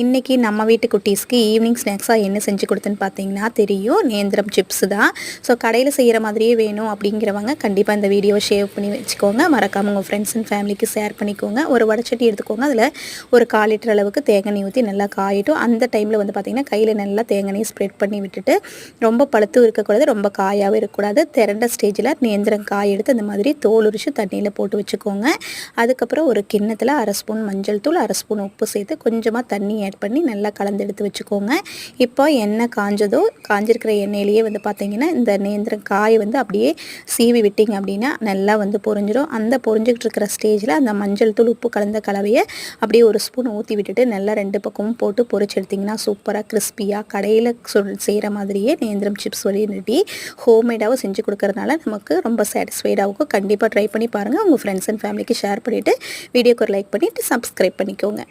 இன்றைக்கி நம்ம வீட்டு குட்டீஸ்க்கு ஈவினிங் ஸ்நாக்ஸாக என்ன செஞ்சு கொடுத்தேன்னு பார்த்தீங்கன்னா தெரியும். நேந்திரம் சிப்ஸ் தான். ஸோ கடையில் செய்கிற மாதிரியே வேணும் அப்படிங்கிறவங்க கண்டிப்பாக இந்த வீடியோவை ஷேவ் பண்ணி வச்சுக்கோங்க. மறக்காமல் உங்கள் ஃப்ரெண்ட்ஸ் அண்ட் ஃபேமிலிக்கு ஷேர் பண்ணிக்கோங்க. ஒரு வடச்சட்டி எடுத்துக்கோங்க. அதில் ஒரு கால் லிட்டர் அளவுக்கு தேங்காய் ஊற்றி நல்லா காயிட்டும். அந்த டைமில் வந்து பார்த்திங்கன்னா கையில் நல்லா தேங்காய் ஸ்ப்ரெட் பண்ணி விட்டுட்டு ரொம்ப பழுத்தும் இருக்கக்கூடாது ரொம்ப காயாகவும் இருக்கக்கூடாது. திரண்ட ஸ்டேஜில் நேந்திரம் காய் எடுத்து அந்த மாதிரி தோல் உரிச்சு தண்ணியில் போட்டு வச்சுக்கோங்க. அதுக்கப்புறம் ஒரு கிண்ணத்தில் அரை ஸ்பூன் மஞ்சள் தூள் அரை ஸ்பூன் உப்பு சேர்த்து கொஞ்சமாக தண்ணி ஆட் பண்ணி நல்லா கலந்து எடுத்து வச்சுக்கோங்க. இப்போ எண்ணெய் காஞ்சதோ காஞ்சிருக்கிற எண்ணெயிலேயே வந்து பார்த்தீங்கன்னா இந்த நேந்திரம் காயை வந்து அப்படியே சீவி விட்டிங்க அப்படின்னா நல்லா வந்து பொரிஞ்சிடும் அந்த பொரிஞ்சுக்கிட்டு இருக்கிற ஸ்டேஜில் அந்த மஞ்சள் தூள் உப்பு கலந்த கலவையை அப்படியே ஒரு ஸ்பூன் ஊற்றி விட்டுட்டு நல்லா ரெண்டு பக்கமும் போட்டு பொரிச்சு எடுத்திங்கன்னா சூப்பராக கிறிஸ்பியாக கடையில் சொல் செய்கிற மாதிரியே நேந்திரம் சிப்ஸ் வழிநட்டி ஹோம்மேடாகவும் செஞ்சு கொடுக்கறதுனால நமக்கு ரொம்ப சாட்டிஸ்ஃபைடாகவும் கண்டிப்பாக ட்ரை பண்ணி பாருங்கள் உங்கள் ஃப்ரெண்ட்ஸ் அண்ட் ஃபேமிலிக்கு ஷேர் பண்ணிவிட்டு வீடியோக்கு ஒரு லைக் பண்ணிவிட்டு சப்ஸ்கிரைப் பண்ணிக்கோங்க.